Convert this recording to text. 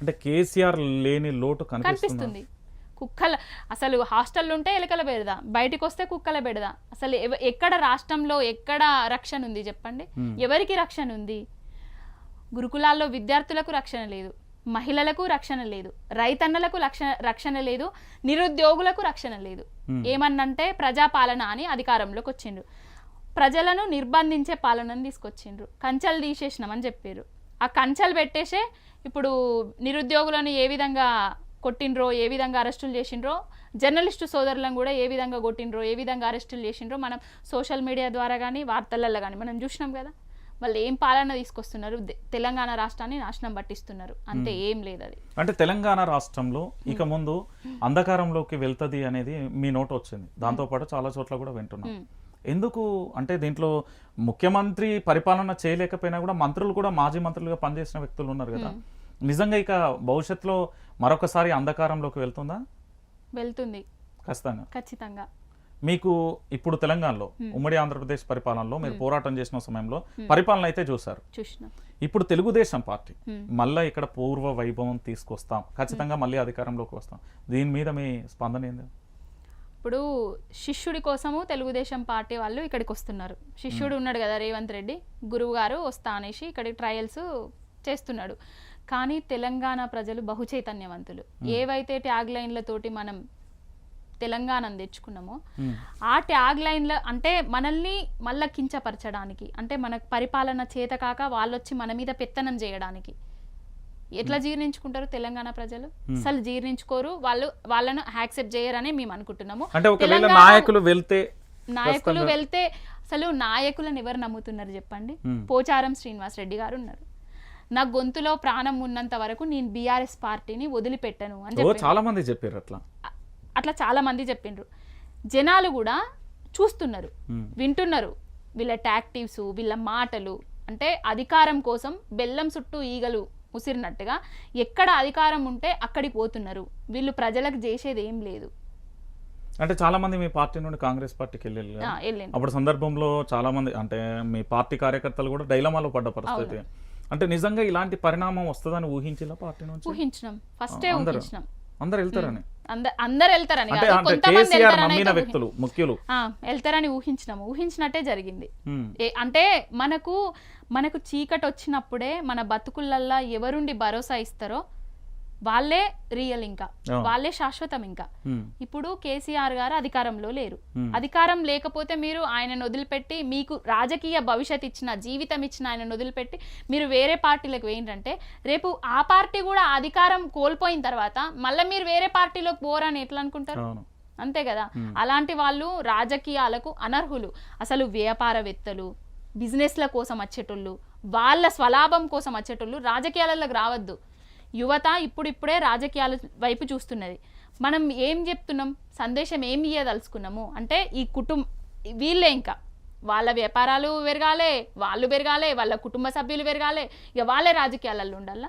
అంటే కేసీఆర్ లేని లోటు కనిపిస్తుంది? కుక్కల అసలు హాస్టల్ ఉంటే ఎలకల బెడద? బయటికి వస్తే కుక్కల బెడద? అసలు ఎక్కడ రాష్ట్రంలో ఎక్కడ రక్షణ ఉంది చెప్పండి. ఎవరికి రక్షణ ఉంది? గురుకులాల్లో విద్యార్థులకు రక్షణ లేదు. మహిళలకు రక్షణ లేదు. రైతన్నలకు రక్షణ రక్షణ లేదు. నిరుద్యోగులకు రక్షణ లేదు. ఏమన్నంటే ప్రజాపాలన అని అధికారంలోకి వచ్చిండ్రు. ప్రజలను నిర్బంధించే పాలనను తీసుకొచ్చిండ్రు. కంచెలు తీసేసినామని చెప్పారు ఆ కంచెలు పెట్టేసే ఇప్పుడు నిరుద్యోగులను ఏ విధంగా కొట్టిండ్రో ఏ విధంగా అరెస్టులు చేసిండ్రో జర్నలిస్టు సోదరులను కూడా ఏ విధంగా కొట్టిండ్రో ఏ విధంగా అరెస్టులు చేసిండ్రో మనం సోషల్ మీడియా ద్వారా కానీ వార్తలలో కానీ మనం చూసినాం కదా. వాళ్ళు ఏం పాలన తీసుకొస్తున్నారు? తెలంగాణ రాష్ట్రాన్ని నాశనం పట్టిస్తున్నారు. అంతే ఏం లేదు అది. అంటే తెలంగాణ రాష్ట్రంలో ఇక ముందు అంధకారంలోకి వెళ్తది అనేది మీ నోట్ వచ్చింది దాంతోపాటు చాలా చోట్ల కూడా వింటున్నాం. ఎందుకు? అంటే దీంట్లో ముఖ్యమంత్రి పరిపాలన చేయలేకపోయినా కూడా మంత్రులు కూడా మాజీ మంత్రులుగా పనిచేసిన వ్యక్తులు ఉన్నారు కదా. నిజంగా ఇక భవిష్యత్తులో మరొకసారి అంధకారంలోకి వెళ్తుందా? వెళ్తుంది. ఖచ్చితంగా. ఖచ్చితంగా. మీకు ఇప్పుడు తెలంగాణలో ఉమ్మడి ఆంధ్రప్రదేశ్ పరిపాలనలో మీరు పోరాటం చేసిన సమయంలో పరిపాలన అయితే చూసారు ఇప్పుడు తెలుగుదేశం పార్టీ. మళ్ళా ఇక్కడ పూర్వ వైభవం తీసుకొస్తాం. ఖచ్చితంగా మళ్ళీ అధికారంలోకి వస్తాం. దీని మీద మీ స్పందన ఏంది? ఇప్పుడు శిష్యుడి కోసము తెలుగుదేశం పార్టీ వాళ్ళు ఇక్కడికి వస్తున్నారు. శిష్యుడు ఉన్నాడు కదా రేవంత్ రెడ్డి గురువు గారు వస్తా అనేసి ఇక్కడికి ట్రయల్స్ చేస్తున్నాడు. కానీ తెలంగాణ ప్రజలు బహు చైతన్యవంతులు. ఏవైతే ట్యాగ్ లైన్లతోటి మనం తెలంగాణను తెచ్చుకున్నామో. ఆ ట్యాగ్ లైన్ల అంటే మనల్ని మళ్ళా కించపరచడానికి అంటే మన పరిపాలన చేత కాక వాళ్ళు వచ్చి మన మీద పెత్తనం చేయడానికి ఎట్లా జీర్ణించుకుంటారు తెలంగాణ ప్రజలు? అసలు జీర్ణించుకోరు. వాళ్ళు వాళ్ళను యాక్సెప్ట్ చేయరని మేము అనుకుంటున్నాము. అంటే ఒకవేళ తెలంగాణ- నాయకులు వెళ్తే నాయకులు వెళ్తే అసలు నాయకులను ఎవరు నమ్ముతున్నారు చెప్పండి? Hmm. పోచారం శ్రీనివాస్ రెడ్డి గారు ఉన్నారు. నా గొంతులో ప్రాణం ఉన్నంత వరకు నేను బీఆర్ఎస్ పార్టీని వదిలిపెట్టను అని చెప్పి చాలా మంది చెప్పారు అట్లా. అట్లా చాలా మంది చెప్పిండ్రు జనాలు కూడా చూస్తున్నారు Hmm. వింటున్నారు. వీళ్ళ టాక్టివ్స్ వీళ్ళ మాటలు అంటే అధికారం కోసం బెల్లం చుట్టూ ఈగలు ముసిరినట్టుగా ఎక్కడ అధికారం ఉంటే అక్కడికి పోతున్నారు. వీళ్ళు ప్రజలకు చేసేది ఏం లేదు. అంటే చాలా మంది మీ పార్టీ నుండి కాంగ్రెస్ పార్టీకి వెళ్ళారు అప్పుడు సందర్భంలో చాలా మంది అంటే మీ పార్టీ కార్యకర్తలు కూడా డైలమాలో పడ్డ పరిస్థితి. అంటే నిజంగా ఇలాంటి పరిణామం వస్తుందని ఊహించిలా పార్టీ నుంచి? ఊహించినాం. ఫస్టే. ఊహించినాం. అందరు వెళ్తారని? అందరు అందరు వెళ్తారని కొంతమంది వ్యక్తులు ముఖ్యులు. ఆ, వెళ్తారని ఊహించినాము. ఊహించినట్టే జరిగింది. అంటే మనకు మనకు చీకటి వచ్చినప్పుడే మన బతుకులల్లా ఎవరుండి భరోసా ఇస్తారో వాళ్ళే రియల్ ఇంకా. వాళ్ళే శాశ్వతం ఇంకా. ఇప్పుడు కేసీఆర్ గారు అధికారంలో లేరు. అధికారం లేకపోతే మీరు ఆయనను వదిలిపెట్టి మీకు రాజకీయ భవిష్యత్ ఇచ్చిన జీవితం ఇచ్చిన ఆయనను వదిలిపెట్టి మీరు వేరే పార్టీలకు ఏంటంటే రేపు ఆ పార్టీ కూడా అధికారం కోల్పోయిన తర్వాత మళ్ళీ మీరు వేరే పార్టీలోకి పోరని ఎట్లా అనుకుంటారు? అంతే కదా. అలాంటి వాళ్ళు రాజకీయాలకు అనర్హులు. అసలు వ్యాపారవేత్తలు బిజినెస్ల కోసం వచ్చేటోళ్ళు వాళ్ళ స్వలాభం కోసం వచ్చేటోళ్ళు రాజకీయాలకు రావద్దు. యువత ఇప్పుడిప్పుడే రాజకీయాల వైపు చూస్తున్నది. మనం ఏం చెప్తున్నాం? సందేశం ఏం ఇయ్యదలుచుకున్నాము? అంటే ఈ కుటుంబ వీళ్ళే ఇంకా. వాళ్ళ వ్యాపారాలు పెరగాలే వాళ్ళు పెరగాలే వాళ్ళ కుటుంబ సభ్యులు పెరగాలే. ఇక వాళ్ళే రాజకీయాలలో ఉండాలా?